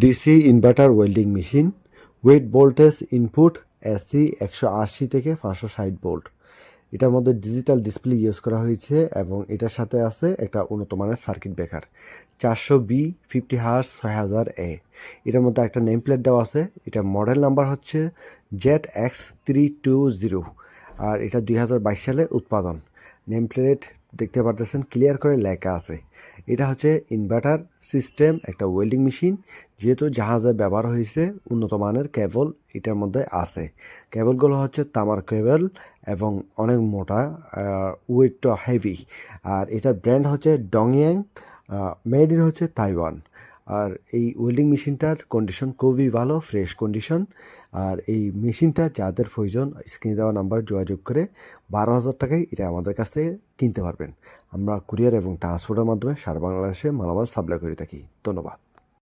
DC inverter welding machine, wait voltage input AC একশো আশি থেকে পাঁচশো ষাট ভোল্ট। এটার মধ্যে ডিজিটাল ডিসপ্লে ইউজ করা হয়েছে এবং এটার সাথে আছে একটা উন্নত মানের সার্কিট ব্রেকার, চারশো বি, ফিফটি হার্স ছয় হাজার এ। এটার মধ্যে একটা নেম প্লেট দেওয়া আছে, এটা মডেল নাম্বার হচ্ছে Z X three two zero আর এটা দুই হাজার বাইশ সালে উৎপাদন। নেম প্লেট দেখতে পারতেছেন, ক্লিয়ার করে লেখা আছে। এটা হচ্ছে ইনভার্টার সিস্টেম একটা ওয়েল্ডিং মেশিন যেহেতু জাহাজে ব্যবহার হয়েছে, উন্নত মানের কেবল এটার মধ্যে আছে। কেবলগুলো হচ্ছে তামার কেবল এবং অনেক মোটা ওয়েটটা হেভি আর এটার ব্র্যান্ড হচ্ছে ডংয়াং মেড ইন হচ্ছে তাইওয়ান আর এই ওয়েল্ডিং মেশিনটার কন্ডিশন খুবই ভালো ফ্রেশ কন্ডিশন আর এই মেশিনটা যাদের প্রয়োজন স্ক্রিনে দেওয়া নাম্বার যোগাযোগ করে বারো হাজার টাকায় এটা আমাদের কাছ থেকে কিনতে পারবেন। আমরা কুরিয়ার এবং ট্রান্সপোর্টের মাধ্যমে সারা বাংলাদেশে মালামাল সাপ্লাই করে থাকি। ধন্যবাদ।